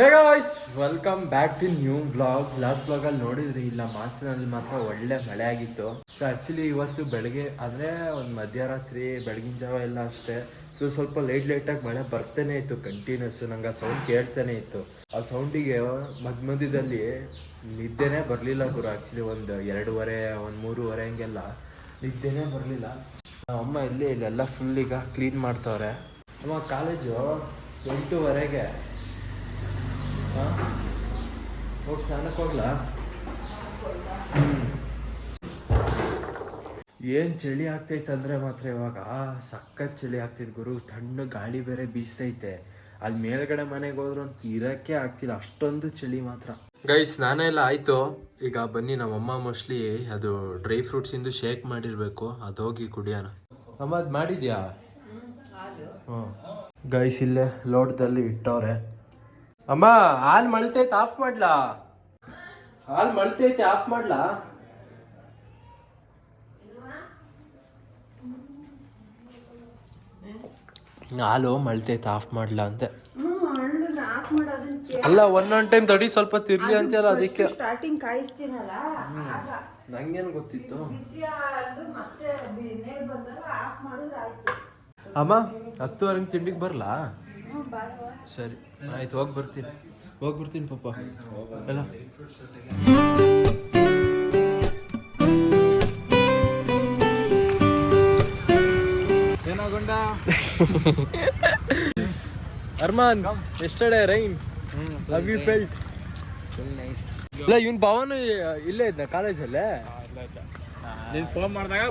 Guys welcome back to new blog last ಬ್ಲಾಗಲ್ಲಿ ನೋಡಿದ್ರಿ, ಇಲ್ಲ ಮಾಸ್ಟರ್ನಲ್ಲಿ ಮಾತ್ರ ಒಳ್ಳೆ ಮಳೆ ಆಗಿತ್ತು. ಸೊ ಆ್ಯಕ್ಚುಲಿ ಇವತ್ತು ಬೆಳಗ್ಗೆ ಅಂದರೆ ಒಂದು ಮಧ್ಯರಾತ್ರಿ, ಬೆಳಗಿನ ಜಾವ ಎಲ್ಲ ಅಷ್ಟೇ. ಸೊ ಸ್ವಲ್ಪ ಲೇಟ್ ಲೈಟಾಗಿ ಮಳೆ ಬರ್ತಾನೆ ಇತ್ತು ಕಂಟಿನ್ಯೂಸ್ ನಂಗೆ ಆ ಸೌಂಡ್ ಕೇಳ್ತಾನೆ ಇತ್ತು. ಆ ಸೌಂಡಿಗೆ ಮಧ್ಯ ಮಧ್ಯದಲ್ಲಿ ನಿದ್ದೆನೇ ಬರಲಿಲ್ಲ ಗುರು. ಆ್ಯಕ್ಚುಲಿ ಒಂದು ಎರಡೂವರೆ, ಒಂದು ಮೂರುವರೆ ಹಂಗೆಲ್ಲ ನಿದ್ದೆನೇ ಬರಲಿಲ್ಲ. ಅಮ್ಮ ಇಲ್ಲಿ, ಇಲ್ಲೆಲ್ಲ ಫುಲ್ ಈಗ ಕ್ಲೀನ್ ಮಾಡ್ತವ್ರೆ. ಅಮ್ಮ ಕಾಲೇಜು ಎಂಟೂವರೆಗೆ ಹೋಗಿ ಸ್ನಾನಕ್ಕೆ ಹೋಗ್ಲಾ? ಏನ್ ಚಳಿ ಆಗ್ತೈತೆ ಅಂದ್ರೆ ಮಾತ್ರ ಇವಾಗ ಸಖತ್ ಚಳಿ ಆಗ್ತೈತೆ ಗುರು. ತಣ್ಣ ಗಾಳಿ ಬೇರೆ ಬೀಸ್ತೈತೆ. ಅಲ್ಲಿ ಮೇಲ್ಗಡೆ ಮನೆಗೆ ಹೋದ್ರು ಅಂತ ಇರಕ್ಕೆ ಆಗ್ತಿಲ್ಲ. ಅಷ್ಟೊಂದು ಚಳಿ ಮಾತ್ರ. ಗೈಸ್ ಸ್ನಾನ ಎಲ್ಲ ಆಯ್ತು. ಈಗ ಬನ್ನಿ ನಮ್ಮಮ್ಮ ಮೋಸ್ಟ್ಲಿ ಅದು ಡ್ರೈ ಫ್ರೂಟ್ಸ್ ಇಂದು ಶೇಕ್ ಮಾಡಿರ್ಬೇಕು. ಅದು ಹೋಗಿ ಕುಡಿಯೋಣ. ಅಮ್ಮ ಅದು ಮಾಡಿದ್ಯಾ? ಹ್ಞೂ ಗೈಸ್ ಇಲ್ಲೇ ಲೋಟದಲ್ಲಿ ಇಟ್ಟವ್ರೆ. ಅಮ್ಮ ಹಾಲ್ ಮಳ್ತೈತೆ ಆಫ್ ಮಾಡ್ಲಾ? ಹಾಲ್ ಮಳ್ತೈತೆ ಆಫ್ ಮಾಡ್ಲಾ? ಹಾಲು ಮಳ್ತೈತೆ ಆಫ್ ಮಾಡ್ಲಾ ಅಂತೆ ಅಲ್ಲ ಒನ್ ಒಂದೊಂದ್ ಟೈಮ್ ತಡಿ ಸ್ವಲ್ಪ ತಿರ್ಲಿ ಅಂತೆಲ್ಲ ಅದಕ್ಕೆ. ಸ್ಟಾರ್ಟಿಂಗ್ ಕಾಯಿಸ್ತೀನಲ್ಲ ನಂಗೇನು ಗೊತ್ತಿತ್ತು? ಅಮ್ಮ ಹತ್ತುವರೆಗೆ ತಿಂಡಿಗೆ ಬರ್ಲಾ. ಸರಿ. ಆಯ್ತು ಹೋಗಿ ಬರ್ತೀನಿ. ಹೋಗಿ ಬರ್ತೀನಿ ಪಾಪ ಎಲ್ಲ. ಏನಾಗೊಂಡ Armaan yesterday rain love you felt ಇಲ್ಲ ಇವನ್ ಪವನ್ ಇಲ್ಲೇ ಇದ್ದ ಕಾಲೇಜಲ್ಲೇ ನೀನ್ ಫೋನ್ ಮಾಡಿದಾಗ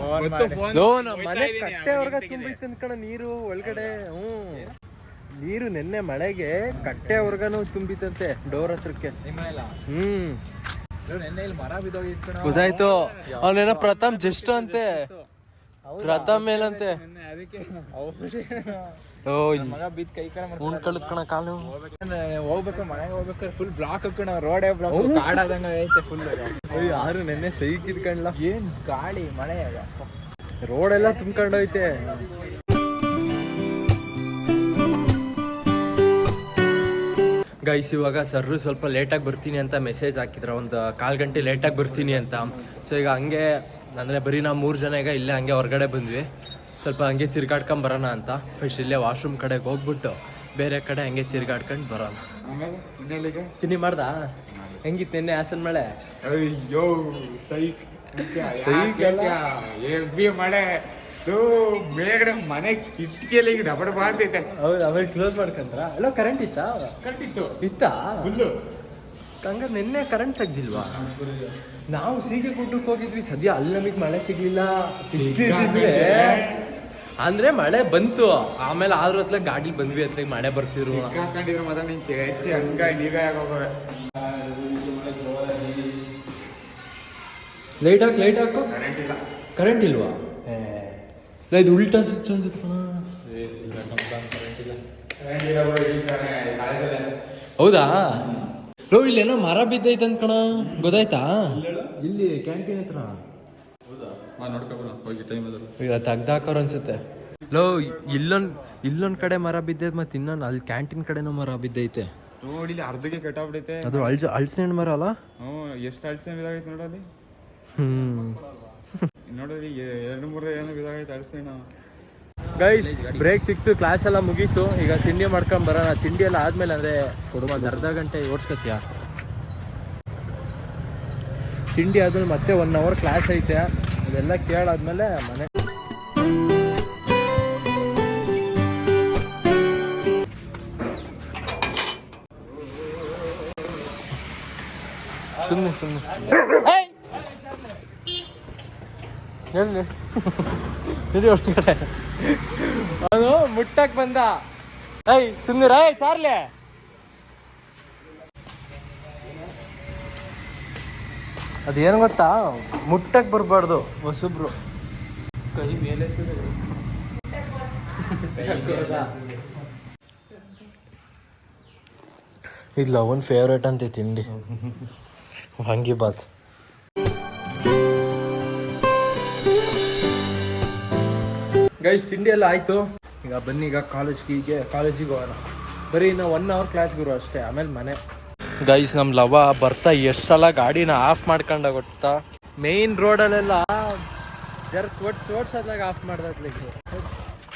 ಫೋನ್ ಮನೆ ಕಟ್ಟೆವರ್ಗ ತುಂಬಿ ಅನ್ಕಣ ನೀರು ಒಳಗಡೆ. ಹ್ಞೂ ನೀರು ನಿನ್ನೆ ಮಳೆಗೆ ಕಟ್ಟೆವರ್ಗನು ತುಂಬಿತಂತೆ ಡೋರ್ ಹತ್ರಕ್ಕೆ. ಹ್ಮ್. ನೆನ್ನೆ ಇಲ್ಲಿ ಮರ ಬಿದ್ದೋಗಿತ್ತು ಕಣೋ. ಗೊತ್ತಾಯ್ತು. ಅವನೇನೋ ಪ್ರಥಮ್ ಜಸ್ಟ್ ಅಂತೆ. ಪ್ರಥಮ್ ಮೇಲಂತೆ ನೆನ್ನೆ ಅದಕ್ಕೆ. ಹೌದು. ಓ ಮಗ ಬಿದ್ದ ಕೈ ಕಡೆ ಉಣ್ ಕಳದ್ ಕಣ ಕಾಲು. ಹೋಗ್ಬೇಕು ಮನೆಗೆ ಹೋಗ್ಬೇಕಾದ್ರೆ ಫುಲ್ ಬ್ಲಾಕ್ ಹಾಕೋಣ ರೋಡೇ ಬ್ಲಾಕ್ ಕಾಡಾದಂಗ ಐತೆ ಫುಲ್ ಯಾರು ನೆನ್ನೆ ಸೈಕ್ ಇದ್ಕಂಡ್ಲ ಏನ್ ಗಾಳಿ ಮಳೆ ಅದ ರೋಡ್ ಎಲ್ಲ ತುಂಬ್ಕೊಂಡೋಯ್ತೆ. ಗೈಸ್ ಇವಾಗ ಸರ್ರು ಸ್ವಲ್ಪ ಲೇಟಾಗಿ ಬರ್ತೀನಿ ಅಂತ ಮೆಸೇಜ್ ಹಾಕಿದ್ರು. ಒಂದು ಕಾಲು ಗಂಟೆ ಲೇಟಾಗಿ ಬರ್ತೀನಿ ಅಂತ. ಸೊ ಈಗ ಹಂಗೆ ಅಂದರೆ ಬರೀ ನಾವು ಮೂರು ಜನ ಈಗ ಇಲ್ಲೇ ಹಂಗೆ ಹೊರಗಡೆ ಬಂದ್ವಿ. ಸ್ವಲ್ಪ ಹಂಗೆ ತಿರ್ಗಾಡ್ಕೊಂಡ್ ಬರೋಣ ಅಂತ. ಫಸ್ಟ್ ಇಲ್ಲೇ ವಾಶ್ರೂಮ್ ಕಡೆಗೆ ಹೋಗ್ಬಿಟ್ಟು ಬೇರೆ ಕಡೆ ಹಂಗೆ ತಿರ್ಗಾಡ್ಕೊಂಡು ಬರೋಣ. ತಿನ್ನಿ ಮಾಡ್ದ? ಹೆಂಗಿತ್ತು ನಿನ್ನೆ ಹಾಸನ್ ಮಳೆ? ಅಯ್ಯೋ ಅಲ್ಲ. ಎಬ್ಬಿ ಮಳೆ. ಸೋ ಮೇಲ್ಗಡೆ ಮನೆ ಕಿಟಕಿಯಲ್ಲಿ ಡಬಡ ಮಾಡ್ತೈತೆ. ಹೌದು ಆಮೇಲೆ ಕ್ಲೋಸ್ ಮಾಡ್ಕೊಂಡ್ರ? ಅಲ್ಲ ಕರೆಂಟ್ ಇತ್ತಾ? ಇತ್ತು. ಇತ್ತಾ? ಫುಲ್ಲು ಹಂಗಾರೆ ನಿನ್ನೆ ಕರೆಂಟ್ ತೆಗ್ದಿಲ್ವಾ? ನಾವು ಸೀಗೆ ಗುಡ್ಡಕ್ಕೆ ಹೋಗಿದ್ವಿ. ಸದ್ಯ ಅಲ್ಲಿ ನಮಗೆ ಮಳೆ ಸಿಗ್ಲಿಲ್ಲ. ಸಿಗ್ತಿದ್ರೆ ಅಂದ್ರೆ ಮಳೆ ಬಂತು. ಆಮೇಲೆ ಆದ್ರೂ ಹತ್ರ ಗಾಡಿ ಬಂದ್ವಿ ಹತ್ರ ಮಳೆ ಬರ್ತಿರು ಹಾಕೊಂಡಿದ್ರು ಮದ ನಿನ್ ಹೆಚ್ಚಿ ಹಂಗ ಈಗ ಹೋಗೋವೆ ಲೈಟ್ ಹಾಕ್ ಲೈಟ್ ಹಾಕು. ಕರೆಂಟ್ ಇಲ್ಲ. ಕರೆಂಟ್ ಇಲ್ವಾ? ಇದು ಉಲ್ಟಾ ಸ್ವಿಚ್ ಅನ್ಸುತ್ತೆ ಕಣ. ಹೌದಾ? ಲೋ ಇಲ್ಲೇನೋ ಮರ ಬಿದ್ದೈತೆ ಅಂತ ಕಣ. ಗೊತ್ತಾಯ್ತಾ? ಇಲ್ಲಿ ಕ್ಯಾಂಟೀನ್ ಹತ್ರ. ತಗ್ದಾಕೋರ್ ತೆಗ್ದಾಕೋರ್ ಅನ್ಸುತ್ತೆ. ಲೋ ಇಲ್ಲೊಂದ್ ಇಲ್ಲೊಂದ್ ಕಡೆ ಮರ ಬಿದ್ದೈತೆ ಮತ್ತೆ ಇನ್ನೊಂದು ಅಲ್ಲಿ ಕ್ಯಾಂಟೀನ್ ಕಡೆನೂ ಮರ ಬಿದ್ದೈತೆ. ನೋಡಿ ಇಲ್ಲಿ ಅರ್ಧಕ್ಕೆ ಕೆಟ್ಟೋಗ್ಬಿಟ್ಟೈತೆ ಅದು ಅಳ್ಸ ಅಳ್ಸಿನ ಮರ ಅಲ್ಲ? ಎಷ್ಟು ಅಳ್ಸಿನ ಇದಾಗೈತೆ ನೋಡಿ ಹ್ಮ್. ನೋಡೋದು ಎರಡು ಮೂರು ಏನೋ ಇದಾಗೈತೆ ಅಳ್ಸೇನ ಗೈಸ್ ಬ್ರೇಕ್ ಸಿಕ್ತು ಕ್ಲಾಸ್ ಎಲ್ಲ ಮುಗೀತು. ಈಗ ತಿಂಡಿ ಮಾಡ್ಕೊಂಡ್ ಬರೋಣ. ತಿಂಡಿ ಎಲ್ಲ ಆದ್ಮೇಲೆ ಅಂದ್ರೆ ಕೊಡುವ ಅರ್ಧ ಗಂಟೆ ಓಡಿಸ್ಕತ್ತೀಯ ತಿಂಡಿ ಆದ್ಮೇಲೆ ಮತ್ತೆ ಒನ್ ಅವರ್ ಕ್ಲಾಸ್ ಐತೆ. ಅದೆಲ್ಲ ಕೇಳಾದ್ಮೇಲೆ ಮನೆ ಸುಮ್ಮನೆ ಸುಮ್ಮನೆ ನಡಿ ಅವನು ಮುಟ್ಟಕ್ ಬಂದ. ಐ ಸುಂದರ ಐ ಚಾರ್ಲೆ. ಅದೇನು ಗೊತ್ತಾ? ಮುಟ್ಟಕ್ ಬರ್ಬಾರ್ದು. ಹೊಸಬ್ರು ಕೈ ಮೇಲೆ ಇಲ್ಲ ಲವನ್ ಫೇವ್ರೇಟ್ ಅಂತೆ ತಿಂಡಿ. ವಾಂಗಿಬಾತ್ ಗೈಸ್ ತಿಂಡಿ ಎಲ್ಲ ಆಯ್ತು. ಈಗ ಬನ್ನಿ, ಈಗ ಕಾಲೇಜ್ಗೆ ಕಾಲೇಜಿಗೆ ಹೋಗೋಣ. ಬರೀ ಇನ್ನು ಒನ್ ಅವರ್ ಕ್ಲಾಸ್ ಗುರು ಅಷ್ಟೇ, ಆಮೇಲೆ ಮನೆ. ಗೈಸ್ ನಮ್ಮ ಲವ ಬರ್ತಾ ಎಷ್ಟು ಸಲ ಗಾಡಿನ ಆಫ್ ಮಾಡ್ಕೊಂಡ ಗೊತ್ತಾ? ಮೇನ್ ರೋಡಲ್ಲೆಲ್ಲ ಜರ್ ಓಡ್ಸ್ ಓಡ್ಸೋದಾಗ ಆಫ್ ಮಾಡ್ದತ್ಲಿಕ್ಕೆ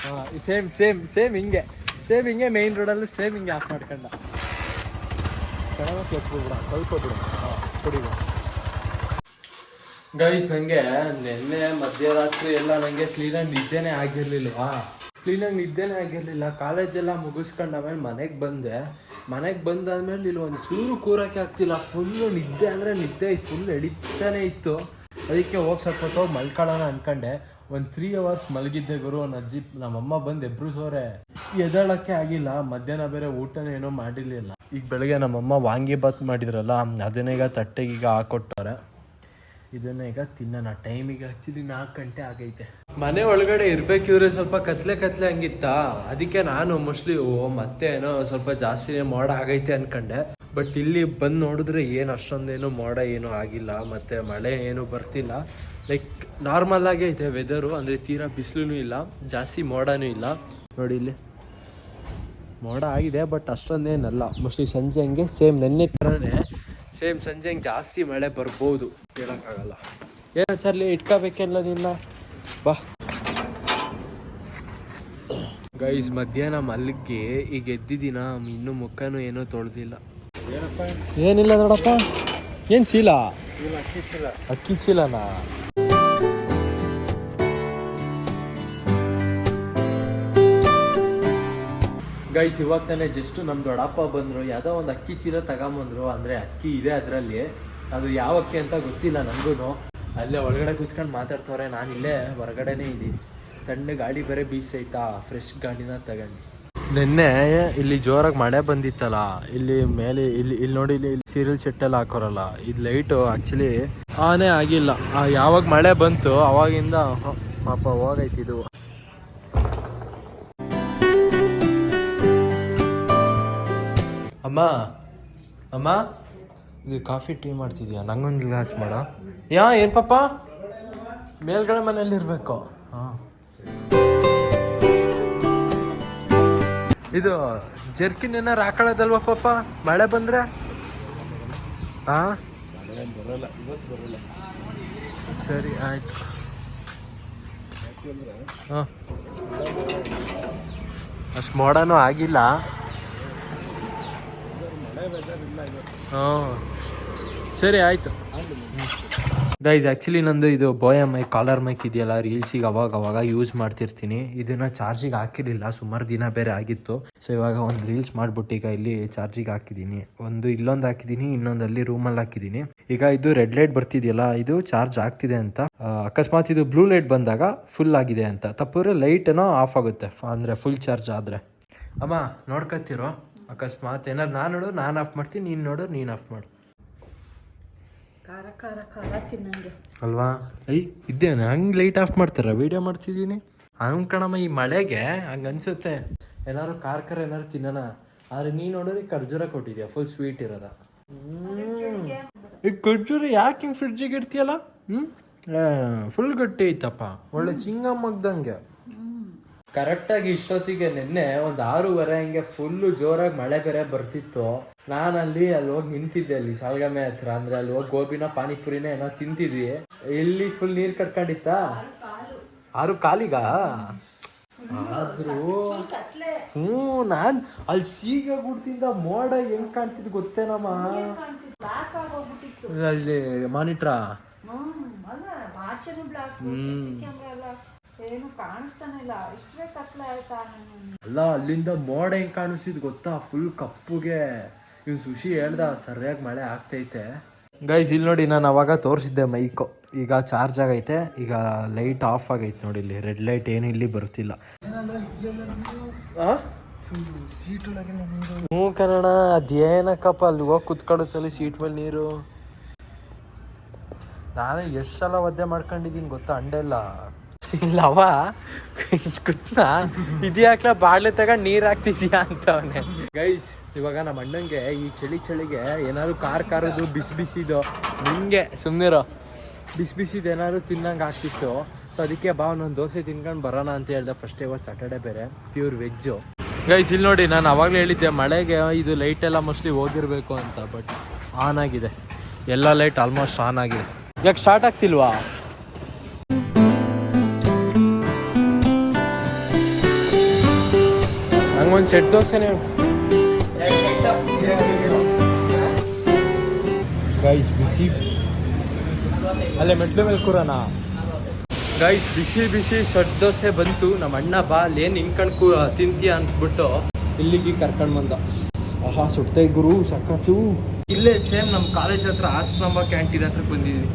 ಹಾಂ ಸೇಮ್ ಸೇಮ್ ಸೇಮ್ ಹಿಂಗೆ. ಸೇಮ್ ಹಿಂಗೆ ಮೇನ್ ರೋಡಲ್ಲಿ ಸೇಮ್ ಹಿಂಗೆ ಆಫ್ ಮಾಡ್ಕೊಂಡ. ಬಿಡ ಸ್ವಲ್ಪ ಬಿಡು. ಹಾಂ ಕುಡಿಗ ಗೈಸ್ ನನಗೆ ನಿನ್ನೆ ಮಧ್ಯರಾತ್ರಿ ಎಲ್ಲ ನನಗೆ ಕ್ಲೀನಾಗಿ ನಿದ್ದೆನೇ ಆಗಿರ್ಲಿಲ್ವಾ ಕ್ಲೀನಾಗಿ ನಿದ್ದೆನೇ ಆಗಿರಲಿಲ್ಲ. ಕಾಲೇಜೆಲ್ಲ ಮುಗಿಸ್ಕೊಂಡು ಆಮೇಲೆ ಮನೆಗೆ ಬಂದೆ. ಮನೆಗೆ ಬಂದಾದ್ಮೇಲೆ ಇಲ್ಲಿ ಒಂದು ಚೂರು ಕೂರಕ್ಕೆ ಆಗ್ತಿಲ್ಲ. ಫುಲ್ಲು ನಿದ್ದೆ ಅಂದರೆ ನಿದ್ದೆ ಫುಲ್ ಎಡಿತಾನೆ ಇತ್ತು. ಅದಕ್ಕೆ ಹೋಗಿ ಸ್ವಲ್ಪ ಹೋಗಿ ಮಲ್ಕೊಳ್ಳೋಣ ಅನ್ಕೊಂಡೆ. ಒಂದು ತ್ರೀ ಅವರ್ಸ್ ಮಲಗಿದ್ದೆ ಗುರು ನನ್ನ ಅಜ್ಜಿ ನಮ್ಮಮ್ಮ ಬಂದು ಎಬ್ರುಸೋರೆ. ಎದಳಕ್ಕೆ ಆಗಿಲ್ಲ. ಮಧ್ಯಾಹ್ನ ಬೇರೆ ಊಟನೇ ಏನೋ ಮಾಡಿರಲಿಲ್ಲ. ಈಗ ಬೆಳಗ್ಗೆ ನಮ್ಮಮ್ಮ ವಾಂಗಿಬಾತ್ ಮಾಡಿದ್ರಲ್ಲ ಅದನ್ನೇ ಈಗ ತಟ್ಟೆಗೆ ಈಗ ಹಾಕೊಟ್ಟವ್ರೆ. ಇದನ್ನ ಈಗ ತಿನ್ನೋಣ. ಟೈಮಿಗೆ ಆಕ್ಚುಲಿ ನಾಲ್ಕು ಗಂಟೆ ಆಗೈತೆ. ಮನೆ ಒಳಗಡೆ ಇರ್ಬೇಕಿವ್ರೆ ಸ್ವಲ್ಪ ಕತ್ಲೆ ಕತ್ಲೆ ಹಂಗಿತ್ತಾ? ಅದಕ್ಕೆ ನಾನು ಮೋಸ್ಟ್ಲಿ ಓ, ಮತ್ತೆ ಏನೋ ಸ್ವಲ್ಪ ಜಾಸ್ತಿನೇ ಮೋಡ ಆಗೈತೆ ಅನ್ಕೊಂಡೆ. ಬಟ್ ಇಲ್ಲಿ ಬಂದು ನೋಡಿದ್ರೆ ಏನು ಅಷ್ಟೊಂದೇನು ಮೋಡ ಏನೂ ಆಗಿಲ್ಲ, ಮತ್ತೆ ಮಳೆ ಏನು ಬರ್ತಿಲ್ಲ. ಲೈಕ್ ನಾರ್ಮಲ್ ಆಗೇ ಐತೆ ವೆದರು ಅಂದರೆ ತೀರಾ ಬಿಸಿಲೂ ಇಲ್ಲ, ಜಾಸ್ತಿ ಮೋಡನೂ ಇಲ್ಲ. ನೋಡಿ ಇಲ್ಲಿ. ಮೋಡ ಆಗಿದೆ ಬಟ್ ಅಷ್ಟೊಂದೇನಲ್ಲ. ಮೋಸ್ಟ್ಲಿ ಸಂಜೆ ಹಂಗೆ ಸೇಮ್ ನೆನ್ನೆ ಥರನೇ ಸೇಮ್ ಸಂಜೆ ಹಂಗೆ ಜಾಸ್ತಿ ಮಳೆ ಬರ್ಬೋದು. ಹೇಳೋಕ್ಕಾಗಲ್ಲ ಏನೋ ಚರ್ಲಿ ಇಟ್ಕೋಬೇಕೆಲ್ಲ ನಿನ್ನ ಬಾ. ಗೈಸ್ ಮಧ್ಯಾಹ್ನ ಮಲಗಿ ಈಗ ಎದ್ದಿದ್ದೀನ ಇನ್ನೂ ಮುಖನೂ ಏನೂ ತೊಳೆದಿಲ್ಲ. ಏನಿಲ್ಲ ನೋಡಪ್ಪ. ಏನು ಚೀಲ. ಅಕ್ಕಿ ಚೀಲನಾ? ಗೈಸ್ ಇವಾಗ ತಾನೇ ಜಸ್ಟ್ ನಮ್ಮ ದೊಡ್ಡಪ್ಪ ಬಂದರು, ಯಾವುದೋ ಒಂದು ಅಕ್ಕಿ ಚೀಲ ತಗೊಂಬಂದ್ರು, ಅಂದರೆ ಅಕ್ಕಿ ಇದೆ ಅದರಲ್ಲಿ, ಅದು ಯಾವ ಅಕ್ಕಿ ಅಂತ ಗೊತ್ತಿಲ್ಲ ನನಗೂ ಅಲ್ಲೇ ಒಳಗಡೆ ಕೂತ್ಕೊಂಡು ಮಾತಾಡ್ತವ್ರೆ, ನಾನು ಇಲ್ಲೇ ಹೊರಗಡೆನೇ ಇದ್ದೀನಿ. ತಣ್ಣ ಗಾಳಿ ಬೇರೆ ಬೀಸೈತಾ ಫ್ರೆಶ್ ಗಾಳಿನ ತಗೊಂಡು. ನಿನ್ನೆ ಇಲ್ಲಿ ಜೋರಾಗಿ ಮಳೆ ಬಂದಿತ್ತಲ್ಲ, ಇಲ್ಲಿ ಮೇಲೆ ಇಲ್ಲಿ ಇಲ್ಲಿ ನೋಡಿ, ಇಲ್ಲಿ ಇಲ್ಲಿ ಸೀರಿಯಲ್ ಸೆಟ್ ಎಲ್ಲ ಹಾಕೋರಲ್ಲ, ಇದು ಲೈಟು ಆ್ಯಕ್ಚುಲಿ ಆನೇ ಆಗಿಲ್ಲ. ಯಾವಾಗ ಮಳೆ ಬಂತು, ಅವಾಗಿಂದ ಪಾಪ, ಹೋಗೈತಿ ಅಮ್ಮ ಅಮ್ಮ. ಇದು ಕಾಫಿ ಟೀ ಮಾಡ್ತಿದ್ಯಾ? ನಂಗೊಂದು ಗ್ಲಾಸ್ ಮಾಡ. ಯಾ ಏನು ಪಾಪ? ಮೇಲ್ಗಡೆ ಮನೇಲಿ ಇರಬೇಕು. ಹಾಂ. ಇದು ಜರ್ಕಿನ್ ಏನಾರು ಹಾಕೊಳ್ಳೋದಲ್ವ ಪಾಪ? ಮಳೆ ಬಂದ್ರೆ? ಬರಲ್ಲ ಸರಿ ಆಯ್ತು. ಹಾಂ. ಅಷ್ಟು ಮೋಡನೂ ಆಗಿಲ್ಲ. ಹಾಂ. ಸರಿ, ಆಯಿತು. ಗೈಸ್ ಆ್ಯಕ್ಚುಲಿ ನಂದು ಇದು ಬೋಯ ಮೈಕ್ ಕಾಲರ್ ಮೈಕ್ ಇದೆಯಲ್ಲ ರೀಲ್ಸಿಗೆ ಅವಾಗ ಅವಾಗ ಯೂಸ್ ಮಾಡ್ತಿರ್ತೀನಿ. ಇದನ್ನ ಚಾರ್ಜಿಗೆ ಹಾಕಿರಲಿಲ್ಲ, ಸುಮಾರು ದಿನ ಬೇರೆ ಆಗಿತ್ತು. ಸೊ ಇವಾಗ ಒಂದು ರೀಲ್ಸ್ ಮಾಡ್ಬಿಟ್ಟು ಈಗ ಇಲ್ಲಿ ಚಾರ್ಜಿಗೆ ಹಾಕಿದ್ದೀನಿ. ಒಂದು ಇಲ್ಲೊಂದು ಹಾಕಿದ್ದೀನಿ, ಇನ್ನೊಂದಲ್ಲಿ ರೂಮಲ್ಲಿ ಹಾಕಿದ್ದೀನಿ. ಈಗ ಇದು ರೆಡ್ ಲೈಟ್ ಬರ್ತಿದೆಯಲ್ಲ, ಇದು ಚಾರ್ಜ್ ಆಗ್ತಿದೆ ಅಂತ. ಅಕಸ್ಮಾತ್ ಇದು ಬ್ಲೂ ಲೈಟ್ ಬಂದಾಗ ಫುಲ್ ಆಗಿದೆ ಅಂತ. ತಪ್ಪಿದ್ರೆ ಲೈಟ್ ಏನೋ ಆಫ್ ಆಗುತ್ತೆ, ಅಂದ್ರೆ ಫುಲ್ ಚಾರ್ಜ್ ಆದರೆ. ಅಮ್ಮ ನೋಡ್ಕೊತಿರೋ ಅಕಸ್ಮಾತ್ ಏನಾರು ನಾನು ನೋಡು ನಾನು ಆಫ್ ಮಾಡ್ತೀನಿ ನೀನು ನೋಡು ನೀನು ಆಫ್ ಮಾಡು. ಖಾರ ಖಾರ ಖಾರ ತಿನ್ನಂಗೆ. ಅಲ್ವಾ? ಐ ಇದ್ದೇನೆ. ಹಂಗೆ ಲೈಟ್ ಆಫ್ ಮಾಡ್ತಾರ? ವಿಡಿಯೋ ಮಾಡ್ತಿದ್ದೀನಿ. ಹಂಗೆ ಕಣಮ್ಮ ಈ ಮಳೆಗೆ ಹಂಗೆ ಅನ್ಸುತ್ತೆ. ಏನಾದ್ರು ಕಾರ್ ಕರ್ ಏನಾರು ತಿನ್ನೋಣ. ಆದ್ರೆ ನೀನು ನೋಡೋದು ಖರ್ಜೂರ ಕೊಟ್ಟಿದ್ಯಾ? ಫುಲ್ ಸ್ವೀಟ್ ಇರೋದ. ಈ ಖರ್ಜೂರ ಯಾಕೆ ಹಿಂಗೆ ಫ್ರಿಡ್ಜಿಗೆ ಇಡ್ತೀಯಲ್ಲ? ಹ್ಞೂ ಫುಲ್ ಗಟ್ಟಿ ಐತಪ್ಪ. ಒಳ್ಳೆ ಚಿಂಗಮ್ಮಗ್ದಂಗೆ ಕರೆಕ್ಟಾಗಿ ಇಷ್ಟೊತ್ತಿಗೆ ನಿನ್ನೆ ಒಂದು ಆರೂವರೆ ಹಿಂಗೆ ಫುಲ್ಲು ಜೋರಾಗಿ ಮಳೆ ಬೇರೆ ಬರ್ತಿತ್ತು. ನಾನಲ್ಲಿ ಅಲ್ಲಿ ಹೋಗಿ ನಿಂತಿದ್ದೆ ಅಲ್ಲಿ ಸಾಲ್ಗಮೆ ಹತ್ರ. ಅಂದ್ರೆ ಅಲ್ಲಿ ಹೋಗಿ ಗೋಬಿನ ಪಾನಿಪುರಿನ ಏನೋ ತಿಂತಿದ್ವಿ. ಇಲ್ಲಿ ಫುಲ್ ನೀರು ಕಟ್ಕೊಂಡಿತ್ತ? ಆರು ಕಾಲಿಗ? ಆದ್ರೂ ಹ್ಞೂ ನಾನ್ ಅಲ್ಲಿ ಸೀಗೆ ಗುಡ್ತಿಂದ ಮೋಡ ಹೆಂಗ್ ಕಾಣ್ತಿದ್ ಗೊತ್ತೇನಮ್ಮ? ಅಲ್ಲಿ ಮಾನಿಟ್ರಾ? ಹ್ಮ್ ಅಲ್ಲ ಆಚೆನೂ ಬ್ಲಾಕ್ ಕ್ಯಾಮ್ರಾ ಎಲ್ಲ ಏನು ಕಾಣಿಸ್ತಾನೆ ಇಲ್ಲ. ಇಷ್ಟೇ ಕತ್ಲೆ ಆಯ್ತಾ ಅಲ್ಲ ಅಲ್ಲಿಂದ ಮೋಡ ಹೆಂಗ್ ಕಾಣಿಸಿದ್ ಗೊತ್ತಾ? ಫುಲ್ ಕಪ್ಪುಗೆ. ಇವ್ ಸುಶಿ ಹೇಳ್ದ ಸರಿಯಾಗಿ ಮಳೆ ಆಗ್ತೈತೆ. ಗೈಸ್ ಇಲ್ಲಿ ನೋಡಿ ನಾನು ಅವಾಗ ತೋರಿಸಿದ್ದೆ ಮೈಕು. ಈಗ ಚಾರ್ಜ್ ಆಗೈತೆ. ಈಗ ಲೈಟ್ ಆಫ್ ಆಗೈತೆ ನೋಡಿ ಇಲ್ಲಿ. ರೆಡ್ ಲೈಟ್ ಏನು ಇಲ್ಲಿ ಬರ್ತಿಲ್ಲ. ಹ್ಞೂ ಕನ್ನಡ ಅದೇನಕ್ಕಪ್ಪ ಅಲ್ಲಿ ಹೋಗಿ ಕುತ್ಕೊಳ್ಳುತ್ತಲ್ಲಿ ಸೀಟ್ ಮೇಲೆ ನೀರು. ನಾನು ಎಷ್ಟು ಸಲ ಒದ್ದೆ ಮಾಡ್ಕೊಂಡಿದ್ದೀನಿ ಗೊತ್ತಾ? ಅಂಡೆಲ್ಲ ಇಲ್ಲವ ಕುತ್ನ? ಇದ್ಯಾಕ್ಲ ಬಾಳೆ ತಗ ನೀರು ಹಾಕ್ತಿದ್ಯಾ ಅಂತವನೆ. ಗೈಸ್ ಇವಾಗ ನಮ್ಮ ಅಣ್ಣಂಗೆ ಈ ಚಳಿ ಚಳಿಗೆ ಏನಾದ್ರು ಕಾರ್ ಕಾರದು ಬಿಸಿ ಬಿಸಿದು ನಿಂಗೆ ಸುಮ್ಮನಿರೋ ಬಿಸಿ ಬಿಸಿದು ಏನಾದ್ರು ತಿನ್ನಂಗೆ ಆಗ್ತಿತ್ತು. ಸೊ ಅದಕ್ಕೆ ಬಾ ಒಂದೊಂದು ದೋಸೆ ತಿನ್ಕೊಂಡು ಬರೋಣ ಅಂತ ಹೇಳ್ದೆ. ಫಸ್ಟ್ ಇವತ್ತು ಸಾಟರ್ಡೆ ಬೇರೆ ಪ್ಯೂರ್ ವೆಜ್ಜು ಗೈಸ್ ಇಲ್ಲಿ ನೋಡಿ ನಾನು ಅವಾಗಲೇ ಹೇಳಿದ್ದೆ ಮಳೆಗೆ ಇದು ಲೈಟ್ ಎಲ್ಲ ಮೋಸ್ಟ್ಲಿ ಹೋಗಿರಬೇಕು ಅಂತ ಬಟ್ ಆನ್ ಆಗಿದೆ. ಎಲ್ಲ ಲೈಟ್ ಆಲ್ಮೋಸ್ಟ್ ಆನ್ ಆಗಿದೆ. ಯಾಕೆ ಸ್ಟಾರ್ಟ್ ಆಗ್ತಿಲ್ವಾ? ಹಂಗೊಂದು ಸೆಟ್ ದೋಸೆನೇ ಗೈಸ್ ಬಿಸಿ ಅಲ್ಲೇ ಮೆಟ್ಲು ಮೇಲೆ ಕೂರೋಣ ಗೈಸ್ ಬಿಸಿ ಬಿಸಿ ಸೆಟ್ ದೋಸೆ ಬಂತು ನಮ್ಮ ಅಣ್ಣ ಬಾ ಅಲ್ಲೇನು ಹಿಂಕಂಡು ಕೂ ತಿಂತೀಯ ಅಂದ್ಬಿಟ್ಟು ಇಲ್ಲಿಗೆ ಕರ್ಕೊಂಡು ಬಂದ. ಆಹಾ ಸುಡ್ತೈ ಗುರು ಸಖತ್ತು. ಇಲ್ಲೇ ಸೇಮ್ ನಮ್ಮ ಕಾಲೇಜ್ ಹತ್ರ ಆಸ್ನಂಬ ಕ್ಯಾಂಟೀನ್ ಹತ್ರ ಬಂದಿದ್ವಿ.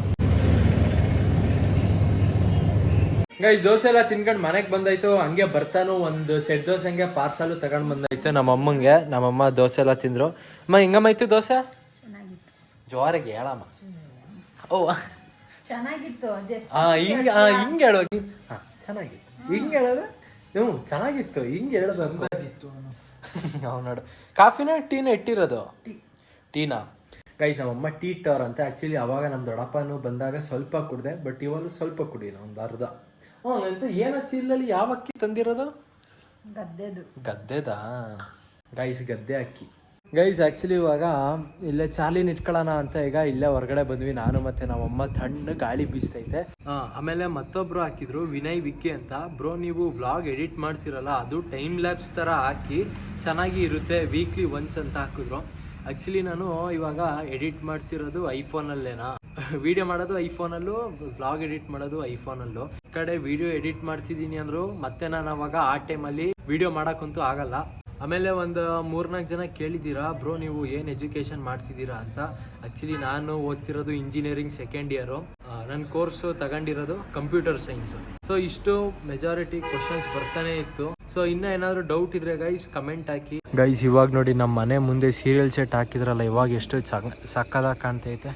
ಗೈಸ್ ದೋಸೆ ಎಲ್ಲ ತಿನ್ಕೊಂಡು ಮನೆಗೆ ಬಂದಾಯ್ತು. ಹಂಗೆ ಬರ್ತಾನು ಒಂದು ಸೆಟ್ ದೋಸೆ ಹಂಗೆ ಪಾರ್ಸಲು ತಗೊಂಡು ಬಂದಾಯ್ತು ನಮ್ಮ ಅಮ್ಮಂಗೆ. ನಮ್ಮಮ್ಮ ದೋಸೆ ಎಲ್ಲ ತಿಂದ್ರು. ಅಮ್ಮ ಹಿಂಗಮ್ಮಾಯ್ತು ದೋಸೆ? ಚೆನ್ನಾಗಿತ್ತು. ಜೋರಾಗಿ ಹೇಳಮ್ಮ. ಓ ಚೆನ್ನಾಗಿತ್ತು ಹಿಂಗೆ ಹೇಳೋಗಿ ಹಿಂಗೆ ಹೇಳೋ. ಹಾ ಚೆನ್ನಾಗಿತ್ತು. ಹಿಂಗೆ ಹೇಳೋದು? ಹ್ಞೂ ಚೆನ್ನಾಗಿತ್ತು. ಹಿಂಗೆ ಹೇಳೋದು ನಾವು ನೋಡು. ಕಾಫಿನ ಟೀನ ಇಟ್ಟಿರೋದು? ಟೀನಾ? ಗೈಸ್ ನಮ್ಮಮ್ಮ ಟೀ ಟವರ್ ಅಂತ ಆ್ಯಕ್ಚುಲಿ ಅವಾಗ ನಮ್ಮ ದೊಡ್ಡಪ್ಪನೂ ಬಂದಾಗ ಸ್ವಲ್ಪ ಕುಡ್ದೆ ಬಟ್ ಇವಾಗ ಸ್ವಲ್ಪ ಕುಡಿಯೋಣ ಒಂದು ಅರ್ಧ. ಹ್ಞೂ ಅಂತ ಏನು ಚೀಲದಲ್ಲಿ ಯಾವ ಅಕ್ಕಿ ತಂದಿರೋದು? ಗದ್ದೆದು. ಗದ್ದೆದಾ? ಗೈಸ್ ಗದ್ದೆ ಅಕ್ಕಿ. ಗೈಸ್ ಆ್ಯಕ್ಚುಲಿ ಇವಾಗ ಇಲ್ಲೇ ಚಾಲಿನ ಇಟ್ಕೊಳ್ಳೋಣ ಅಂತ ಈಗ ಇಲ್ಲೇ ಹೊರಗಡೆ ಬಂದ್ವಿ. ನಾನು ಮತ್ತೆ ನಮ್ಮಮ್ಮ ತಣ್ಣ ಗಾಳಿ ಬೀಸ್ತೈತೆ. ಹಾ, ಆಮೇಲೆ ಮತ್ತೊಬ್ರು ಹಾಕಿದ್ರು ವಿನಯ್ ವಿಕ್ಕಿ ಅಂತ. ಬ್ರೋ ನೀವು ವ್ಲಾಗ್ ಎಡಿಟ್ ಮಾಡ್ತಿರಲ್ಲ ಅದು ಟೈಮ್ ಲ್ಯಾಬ್ಸ್ ಥರ ಹಾಕಿ ಚೆನ್ನಾಗಿ ಇರುತ್ತೆ ವೀಕ್ಲಿ ಒನ್ಸ್ ಅಂತ ಹಾಕಿದ್ರು. ಆ್ಯಕ್ಚುಲಿ ನಾನು ಇವಾಗ ಎಡಿಟ್ ಮಾಡ್ತಿರೋದು ಐಫೋನಲ್ಲೇನಾ ವಿಡಿಯೋ ಮಾಡೋದು ಐಫೋನಲ್ಲೂ ವ್ಲಾಗ್ ಎಡಿಟ್ ಮಾಡೋದು ಐಫೋನಲ್ಲೂ ಕಡೆ ವಿಡಿಯೋ ಎಡಿಟ್ ಮಾಡ್ತಿದ್ದೀನಿ ಅಂದ್ರು, ಮತ್ತೆ ನಾನು ಅವಾಗ ಆ ಟೈಮಲ್ಲಿ ವಿಡಿಯೋ ಮಾಡೋಕ್ಕಂತೂ ಆಗಲ್ಲ. ಆಮೇಲೆ ಒಂದು ಮೂರ್ನಾಲ್ಕು ಜನ ಕೇಳಿದ್ದೀರಾ, ಬ್ರೋ, ನೀವು ಏನು ಎಜುಕೇಷನ್ ಮಾಡ್ತಿದ್ದೀರಾ ಅಂತ? ಆ್ಯಕ್ಚುಲಿ ನಾನು ಓದ್ತಿರೋದು ಇಂಜಿನಿಯರಿಂಗ್ ಸೆಕೆಂಡ್ ಇಯರು ನನ್ನ ಕೋರ್ಸು ತಗೊಂಡಿರೋದು ಕಂಪ್ಯೂಟರ್ ಸೈನ್ಸು ಸೊ ಇಷ್ಟು ಮೆಜಾರಿಟಿ ಕ್ವಶನ್ಸ್ ಬರ್ತಾನೆ ಇತ್ತು. ಸೊ ಇನ್ನೂ ಏನಾದರೂ ಡೌಟ್ ಇದ್ರೆ ಗೈಸ್ ಕಮೆಂಟ್ ಹಾಕಿ. ಗೈಸ್ ಇವಾಗ ನೋಡಿ ನಮ್ಮ ಮನೆ ಮುಂದೆ ಸೀರಿಯಲ್ ಸೆಟ್ ಹಾಕಿದ್ರಲ್ಲ, ಇವಾಗ ಎಷ್ಟು ಸಕ್ಕದಾಗಿ ಕಾಣ್ತೈತೆ.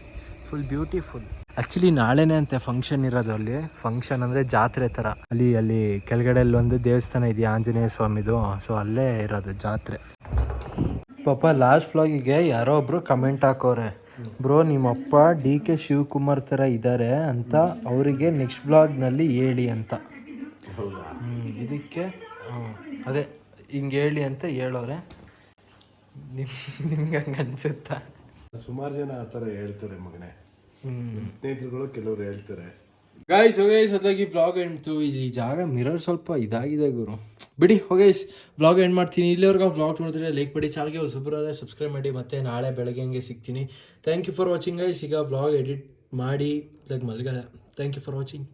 ಫುಲ್ ಬ್ಯೂಟಿಫುಲ್ ಆಕ್ಚುಲಿ ನಾಳೆನೇ ಅಂತೆ ಫಂಕ್ಷನ್ ಇರೋದು ಅಲ್ಲಿ. ಫಂಕ್ಷನ್ ಅಂದ್ರೆ ಜಾತ್ರೆ ತರ. ಅಲ್ಲಿ ಅಲ್ಲಿ ಕೆಳಗಡೆ ಅಲ್ಲಿ ಒಂದು ದೇವಸ್ಥಾನ ಇದೆಯಾ ಆಂಜನೇಯ ಸ್ವಾಮಿದು. ಸೊ ಅಲ್ಲೇ ಇರೋದು ಜಾತ್ರೆ. ಪಾಪ ಲಾಸ್ಟ್ ಫ್ಲಾಗಿಗೆ ಯಾರೋ ಒಬ್ರು ಕಮೆಂಟ್ ಹಾಕೋರೆ. ಬ್ರೋ ನಿಮ್ಮಪ್ಪ ಡಿ ಕೆ ಶಿವಕುಮಾರ್ ಥರ ಇದ್ದಾರೆ ಅಂತ ಅವರಿಗೆ ನೆಕ್ಸ್ಟ್ ಬ್ಲಾಗ್ನಲ್ಲಿ ಹೇಳಿ ಅಂತ. ಇದಕ್ಕೆ ಅದೇ ಹಿಂಗೆ ಹೇಳಿ ಅಂತ ಹೇಳೋರೆ. ನಿಮ್ ನಿಮ್ಗೆ ಹಂಗೆ ಅನ್ಸುತ್ತಾ? ಸುಮಾರು ಜನ ಆ ಥರ ಹೇಳ್ತಾರೆ ಮಗನೇ. ಸ್ನೇಹಿತರುಗಳು ಕೆಲವರು ಹೇಳ್ತಾರೆ. ಗಾಯ್ಸ್ ಹೋಗೈಸ್ ಅದಾಗಿ ಬ್ಲಾಗ್ ಎಂಡ್ತು ಈ ಜಾಗ ಮಿರರ್ ಸ್ವಲ್ಪ ಇದಾಗಿದೆ ಗುರು. ಬಿಡಿ ಹೋಗೈಸ್ ಬ್ಲಾಗ್ ಎಂಡ್ ಮಾಡ್ತೀನಿ. ಇಲ್ಲಿವರೆಗೂ ಬ್ಲಾಗ್ ನೋಡಿದ್ರೆ ಲೈಕ್ ಮಾಡಿ ಚಾಲ್ಗೆ ಸೂಪರ್ ಸಬ್ಸ್ಕ್ರೈಬ್ ಮಾಡಿ. ಮತ್ತೆ ನಾಳೆ ಬೆಳಗ್ಗೆ ಹಂಗೆ ಸಿಗ್ತೀನಿ. Thank you for watching guys ಈಗ ಬ್ಲಾಗ್ ಎಡಿಟ್ ಮಾಡಿ like ಮಲ್ಗಲ್ಲ. Thank you for watching